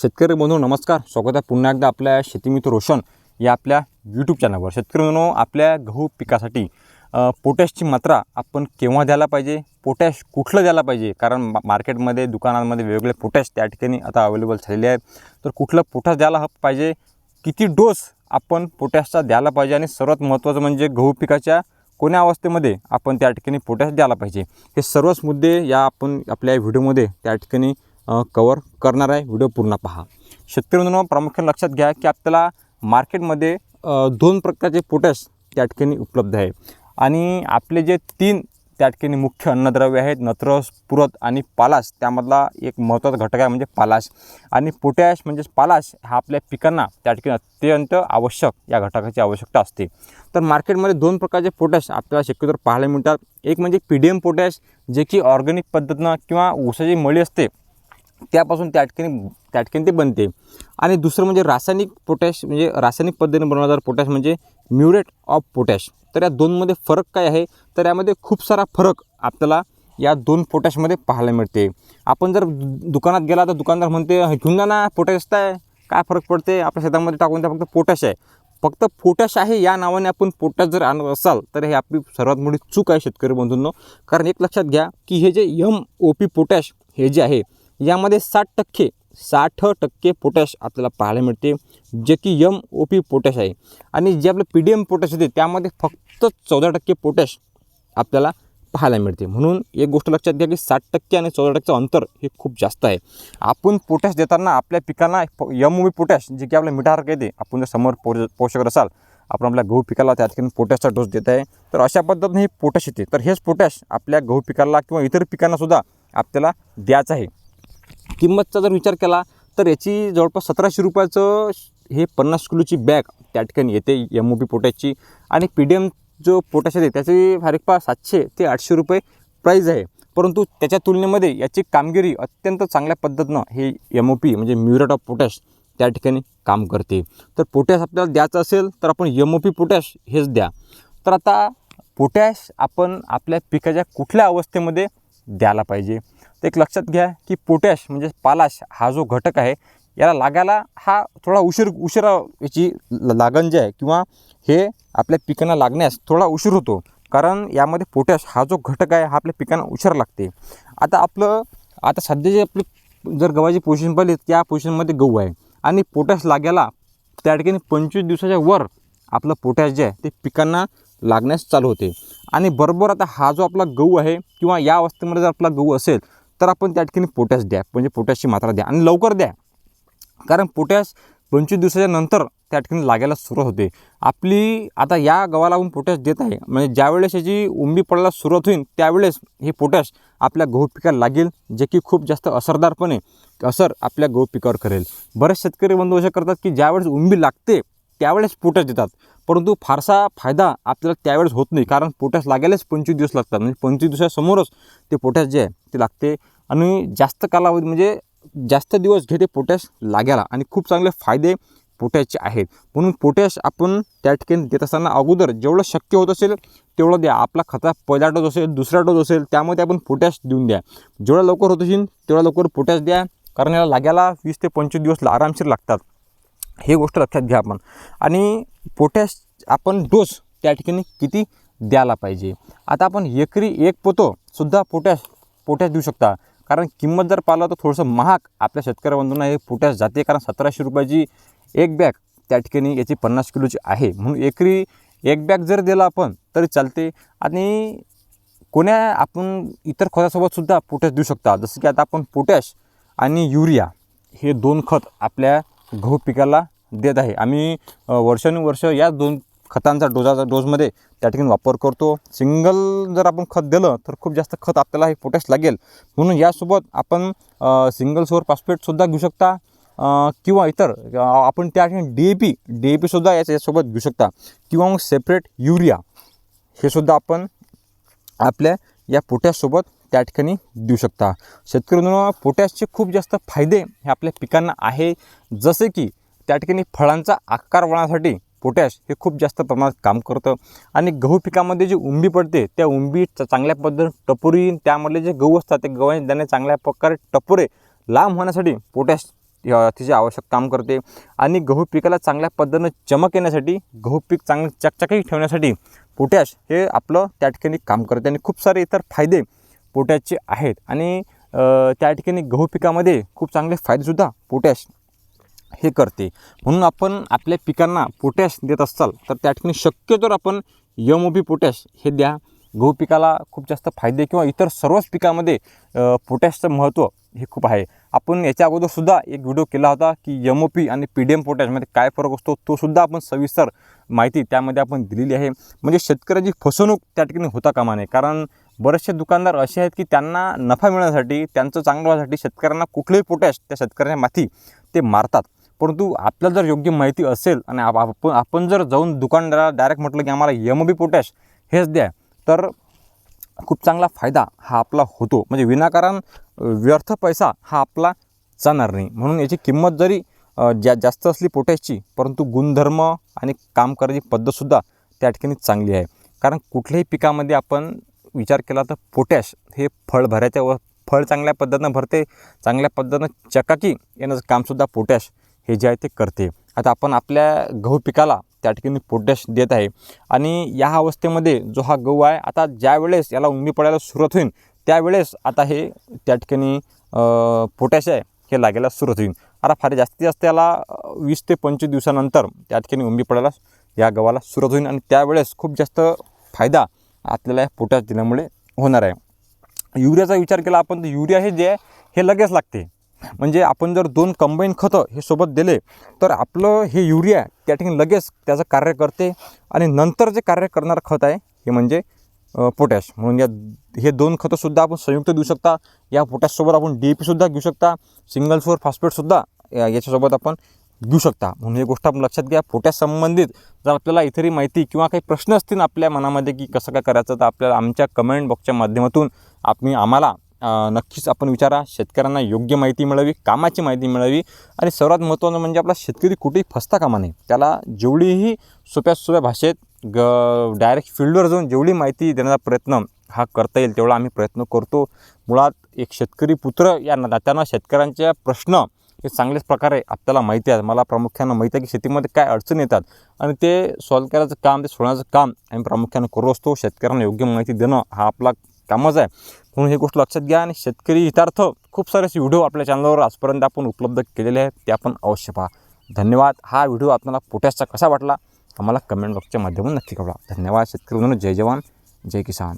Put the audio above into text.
शेतकरी बंधू नमस्कार. स्वागत आहे पुन्हा एकदा आपल्या शेतीमित्र रोशन या आपल्या यूट्यूब चॅनलवर शेतकरी बंधू आपल्या गहू पिकासाठी पोटॅशची मात्रा आपण केव्हा द्यायला पाहिजे? पोटॅश कुठलं द्यायला पाहिजे? कारण मा- मार्केटमध्ये दुकानांमध्ये वेगवेगळे पोटॅश त्या ठिकाणी आता अवेलेबल झालेले आहेत. तर कुठलं पोटॅश द्यायला पाहिजे? किती डोस आपण पोटॅशचा द्यायला पाहिजे? आणि सर्वात महत्त्वाचं म्हणजे गहू पिकाच्या कोण्या अवस्थेमध्ये आपण त्या ठिकाणी पोटॅश द्यायला पाहिजे? हे सर्वच मुद्दे या आपण आपल्या व्हिडिओमध्ये त्या ठिकाणी कवर करणार आहे. व्हिडिओ पूर्ण पहा. शेतकरी म्हणून प्रामुख्याने लक्षात घ्या की आपल्याला मार्केटमध्ये दोन प्रकारचे पोटॅश त्या ठिकाणी उपलब्ध आहे. आणि आपले जे तीन त्या ठिकाणी मुख्य अन्नद्रव्य आहेत नत्र पुरत आणि पालाश त्यामधला एक महत्त्वाचा घटक आहे म्हणजे पालाश. आणि पोटॅश म्हणजेच पालाश हा आपल्या पिकांना त्या ठिकाणी अत्यंत आवश्यक या घटकाची आवश्यकता असते. तर मार्केटमध्ये दोन प्रकारचे पोटॅश आपल्याला शक्यतो पाहायला मिळतात. एक म्हणजे पी डी एम पोटॅश जे की ऑर्गॅनिक पद्धतीनं किंवा ऊसाची मळी असते त्यापासून त्या ठिकाणी त्या ठिकाणी ते बनते. आणि दुसरं म्हणजे रासायनिक पोटॅश म्हणजे रासायनिक पद्धतीने बनवणारा पोटॅश म्हणजे म्युरेट ऑफ पोटॅश. तर या दोनमध्ये फरक काय आहे? तर यामध्ये खूप सारा फरक आपल्याला या दोन पोटॅशमध्ये पाहायला मिळते. आपण जर दुकानात गेला तर दुकानदार म्हणते घेऊन जा ना पोटॅश आहे. काय फरक पडते? आपल्या शेतामध्ये टाकून त्या फक्त पोटॅश आहे. फक्त पोटॅश आहे या नावाने आपण पोटॅश जर आणत असाल तर हे आपली सर्वात मोठी चूक आहे शेतकरी बंधूंनो. कारण एक लक्षात घ्या की हे जे यम ओ पी पोटॅश हे जे आहे यामध्ये साठ टक्के साठ टक्के पोटॅश आपल्याला पाहायला मिळते जे की यम ओ पी पोटॅश आहे. आणि जे आपलं पी डी एम पोटॅश येते त्यामध्ये फक्त चौदा टक्के पोटॅश आपल्याला पाहायला मिळते. म्हणून एक गोष्ट लक्षात घ्या की साठ टक्के आणि चौदा टक्केचं अंतर हे खूप जास्त आहे. आपण पोटॅश देताना आपल्या पिकांना यम ओ पी पोटॅश जे की आपल्या मिठासारखं येते आपण जर समोर पो पोषक असाल आपण आपल्या गहू पिकाला त्या ठिकाणी पोटॅशचा डोस देत आहे. तर अशा पद्धतीने हे पोटॅश येते. तर हेच पोटॅश आपल्या गहू पिकाला किंवा इतर पिकांनासुद्धा आपल्याला द्यायचं आहे. किंमतचा जर विचार केला तर याची जवळपास सतराशे रुपयाचं हे पन्नास किलोची बॅग त्या ठिकाणी येते एम ओ पी पोटॅशची आणि पी डी एम जो पोटॅश येते त्याची फारिकपा सातशे ते आठशे रुपये प्राईज आहे. परंतु त्याच्या तुलनेमध्ये याची कामगिरी अत्यंत चांगल्या पद्धतीनं हे एम ओ पी म्हणजे म्युरेट ऑफ पोटॅश त्या ठिकाणी काम करते. तर पोटॅश आपल्याला द्यायचं असेल तर आपण एम ओ पी पोटॅश हेच द्या. तर आता पोटॅश आपण आपल्या पिकाच्या कुठल्या अवस्थेमध्ये द्यायला पाहिजे? तर एक लक्षात घ्या की पोटॅश म्हणजे पालाश हा जो घटक आहे याला लागायला हा थोडा उशीर उशिरा याची लागण जे आहे किंवा हे आपल्या पिकांना लागण्यास थोडा उशीर होतो. कारण यामध्ये पोटॅश हा जो घटक आहे हा आपल्या पिकांना उशीर लागते. आता आपलं आता सध्या जे आपली जर गव्हाची पोझिशन पाहिली त्या पोझिशनमध्ये गहू आहे. आणि पोटॅश लागायला त्या ठिकाणी पंचवीस दिवसाच्या वर आपलं पोटॅश जे आहे ते पिकांना लागण्यास चालू होते. आणि बरोबर आता हा जो आपला गहू आहे किंवा या अवस्थेमध्ये जर आपला गहू असेल तर आपण त्या ठिकाणी पोटॅश द्या. म्हणजे पोटॅशची मात्रा द्या आणि लवकर द्या. कारण पोटॅश पंचवीस दिवसाच्या नंतर त्या ठिकाणी लागायला सुरुवात होते. आपली आता या गव्हाला आपण पोटॅश देत आहे. म्हणजे ज्यावेळेस याची उंबी पडायला सुरुवात होईल त्यावेळेस हे पोटॅश आपल्या गहू पिकाला लागेल जे की खूप जास्त असरदारपणे असर आपल्या गहू पिकावर करेल. बरेच शेतकरी बंदोबस्त करतात की ज्यावेळेस उंबी लागते त्यावेळेस पोटॅश देतात. परंतु फारसा फायदा आपल्याला त्यावेळेस होत नाही. कारण पोटॅश लागायलाच पंचवीस दिवस लागतात. म्हणजे पंचवीस दिवसासमोरच ते पोटॅश जे आहे ते लागते. आणि जास्त कालावधी म्हणजे जास्त दिवस घेते पोटॅश लागायला. आणि खूप चांगले फायदे पोटॅशचे आहेत. म्हणून पोटॅश आपण त्या ठिकाणी देत असताना अगोदर जेवढं शक्य होत असेल तेवढं द्या. आपला खता पहिला डोस असेल दुसरा डोस असेल त्यामध्ये आपण पोटॅश देऊन द्या. जेवढ्या लवकर होत असेल तेवढ्या लवकर पोटॅश द्या. कारण याला लागायला वीस ते पंचवीस दिवस आरामशीर लागतात. हे गोष्ट लक्षात घ्या आपण. आणि पोटॅश आपण डोस त्या ठिकाणी किती द्यायला पाहिजे. आता आपण एकरी एक पोतो सुद्धा पोटॅश पोटॅश देऊ शकता. कारण किंमत जर पाहिलं तर थोडंसं महाग आपल्या शेतकरी बंधूंना हे पोटॅश जाते. कारण सतराशे रुपयाची एक बॅग त्या ठिकाणी याची पन्नास किलोची आहे. म्हणून एकरी एक बॅग जर दिला आपण तरी चालते. आणि कोण्या आपण इतर खतासोबतसुद्धा पोटॅश देऊ शकता. जसं की आता आपण पोटॅश आणि युरिया हे दोन खत आपल्या गहू पिकाला देत आहे. आम्ही वर्षानुवर्ष या दोन खतांचा डोजाचा डोजमध्ये त्या ठिकाणी वापर करतो. सिंगल जर आपण खत दिलं तर खूप जास्त खत आपल्याला हे पोटॅश लागेल. म्हणून यासोबत आपण सिंगल सोअर फॉस्फेटसुद्धा घेऊ शकता. किंवा इतर आपण त्या ठिकाणी D A P D A पीसुद्धा याच्यासोबत घेऊ शकता. किंवा मग सेपरेट युरिया हे सुद्धा आपण आपल्या या पोटॅशसोबत त्या ठिकाणी देऊ शकता. शेतकरी पोटॅशचे खूप जास्त फायदे हे आपल्या पिकांना आहे. जसे की त्या ठिकाणी फळांचा आकार वळण्यासाठी पोटॅश हे खूप जास्त प्रमाणात काम करतं. आणि गहू पिकामध्ये जी उंबी पडते त्या उंबी चांगल्या पद्धतीने टपोरी त्यामधले जे गहू असतात ते गव्हाचे दाणे चांगल्या प्रकारे टपोरे लांब होण्यासाठी पोटॅश अतिशय आवश्यक काम करते. आणि गहू पिकाला चांगल्या पद्धतीनं चमक येण्यासाठी गहू पीक चांगलं चकचकीत ठेवण्यासाठी पोटॅश हे आपलं त्या ठिकाणी काम करते. आणि खूप सारे इतर फायदे पोटॅशचे आहेत. आणि त्या ठिकाणी गहू पिकामध्ये खूप चांगले फायदेसुद्धा पोटॅश हे करते. म्हणून आपण आपल्या पिकांना पोटॅश देत असाल तर त्या ठिकाणी शक्यतोवर आपण यम ओ पी पोटॅश हे द्या. गहू पिकाला खूप जास्त फायदे किंवा इतर सर्वच पिकामध्ये पोटॅशचं महत्त्व हे खूप आहे. आपण याच्या अगोदरसुद्धा एक व्हिडिओ केला होता की यम ओ पी आणि पी डी एम पोटॅशमध्ये काय फरक असतो तोसुद्धा आपण सविस्तर माहिती त्यामध्ये आपण दिलेली आहे. म्हणजे शेतकऱ्याची फसवणूक त्या ठिकाणी होता कामा नये. कारण बरेचसे दुकानदार असे आहेत की त्यांना नफा मिळण्यासाठी त्यांचं चांगलं होण्यासाठी शेतकऱ्यांना कुठलंही पोटॅश त्या शेतकऱ्यांच्या माथी ते मारतात. परंतु आपल्याला जर योग्य माहिती असेल आणि आप- आपण आपण जर जाऊन दुकानदाराला डायरेक्ट म्हटलं की आम्हाला यम बी पोटॅश हेच द्या तर खूप चांगला फायदा हा आपला होतो. म्हणजे विनाकारण व्यर्थ पैसा हा आपला जाणार नाही. म्हणून याची किंमत जरी जा जास्त असली पोटॅशची परंतु गुणधर्म आणि काम करायची पद्धतसुद्धा त्या ठिकाणी चांगली आहे. कारण कुठल्याही पिकामध्ये आपण विचार केला तर पोटॅश हे फळ भरायच्या व फळ चांगल्या पद्धतीनं भरते चांगल्या पद्धतीनं चकाकी येण्याचं कामसुद्धा पोटॅश हे जे आहे ते करते. आता आपण आपल्या गहू पिकाला त्या ठिकाणी पोटॅश देत आहे आणि या अवस्थेमध्ये जो हा गहू आहे आता ज्या वेळेस याला उंबी पडायला सुरुवात होईल त्यावेळेस आता हे त्या ठिकाणी पोटॅश आहे हे लागायला सुरुवात होईल. आता फार जास्तीत जास्त याला वीस ते पंचवीस दिवसानंतर त्या ठिकाणी उंबी पडायला या गव्हाला सुरुवात होईल आणि त्यावेळेस खूप जास्त फायदा आपल्याला पोटॅश दिल्यामुळे होणार आहे. युरियाचा विचार केला आपण तर युरिया हे जे आहे हे लगेच लागते. म्हणजे आपण जर दोन कंबाईन खतं हे सोबत दिले तर आपलं हे युरिया त्या ठिकाणी लगेच त्याचं कार्य करते आणि नंतर जे कार्य करणारं खत आहे हे म्हणजे पोटॅश म्हणून या हे दोन खतंसुद्धा आपण संयुक्त देऊ शकता. या पोटॅशसोबत आपण डी ए पीसुद्धा घेऊ शकता. सिंगल फोर फॉस्फेटसुद्धा या- याच्यासोबत आपण घेऊ शकता. म्हणून हे गोष्ट आपण लक्षात घ्या. फोट्यासंबंधित जर आपल्याला इतरही माहिती किंवा काही प्रश्न असतील आपल्या मनामध्ये की कसं काय करायचं तर आपल्याला आमच्या कमेंट बॉक्सच्या माध्यमातून आपण आम्हाला नक्कीच आपण विचारा. शेतकऱ्यांना योग्य माहिती मिळावी कामाची माहिती मिळावी आणि सर्वात महत्त्वाचं म्हणजे आपला शेतकरी कुठेही फसता कामा नये. त्याला जेवढीही सोप्या सोप्या भाषेत ग डायरेक्ट फील्डवर जाऊन जेवढी माहिती देण्याचा प्रयत्न हा करता येईल तेवढा आम्ही प्रयत्न करतो. मुळात एक शेतकरी पुत्र या नात्यानं शेतकऱ्यांच्या प्रश्न हे चांगल्याच प्रकारे आपल्याला माहिती आहे. मला प्रामुख्यानं माहिती आहे की शेतीमध्ये काय अडचणी येतात आणि ते सॉल्व करायचं काम ते सोडण्याचं काम आम्ही प्रामुख्यानं करू असतो. शेतकऱ्यांना योग्य माहिती देणं हा आपला कामच आहे. म्हणून ही गोष्ट लक्षात घ्या आणि शेतकरी हितार्थ खूप सारे असे व्हिडिओ आपल्या चॅनलवर आजपर्यंत आपण उपलब्ध केलेले आहेत ते आपण अवश्य पहा. धन्यवाद. हा व्हिडिओ आपल्याला पोटॅशचा कसा वाटला आम्हाला कमेंट बॉक्सच्या माध्यमातून नक्की कळवा. धन्यवाद. शेतकरी म्हणून जय जवान जय किसान.